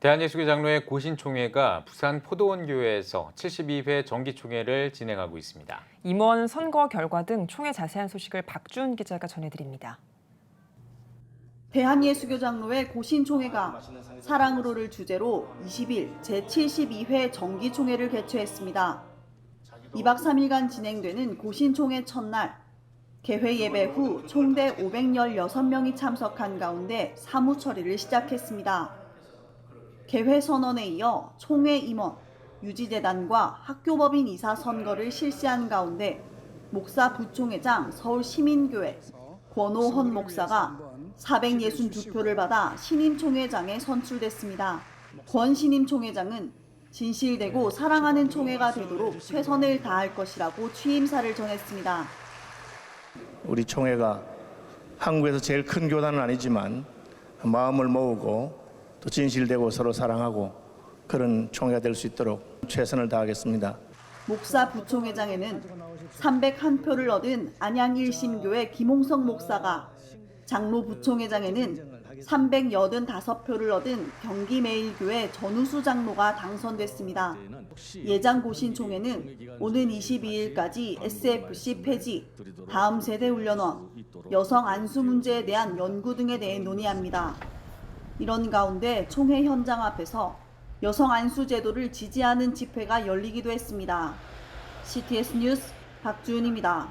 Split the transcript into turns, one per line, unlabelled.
대한예수교 장로회 고신총회가 부산 포도원 교회에서 72회 정기총회를 진행하고 있습니다.
임원 선거 결과 등 총회 자세한 소식을 박준 기자가 전해드립니다.
대한예수교 장로회 고신총회가 사랑으로를 주제로 20일 제72회 정기총회를 개최했습니다. 2박 3일간 진행되는 고신총회 첫날 개회 예배 후 총대 516명이 참석한 가운데 사무 처리를 시작했습니다. 개회 선언에 이어 총회 임원, 유지재단과 학교법인 이사 선거를 실시한 가운데 목사 부총회장 서울시민교회 권오헌 목사가 462표를 받아 신임총회장에 선출됐습니다. 권 신임총회장은 진실되고 사랑하는 총회가 되도록 최선을 다할 것이라고 취임사를 전했습니다.
우리 총회가 한국에서 제일 큰 교단은 아니지만 마음을 모으고 또 진실되고 서로 사랑하고 그런 총회가 될 수 있도록 최선을 다하겠습니다.
목사 부총회장에는 301표를 얻은 안양 1심교회 김홍석 목사가 장로 부총회장에는 385표를 얻은 경기매일교회 전우수 장로가 당선됐습니다. 예장 고신총회는 오는 22일까지 SFC 폐지, 다음 세대 훈련원, 여성 안수 문제에 대한 연구 등에 대해 논의합니다. 이런 가운데 총회 현장 앞에서 여성 안수 제도를 지지하는 집회가 열리기도 했습니다. CTS 뉴스 박주은입니다.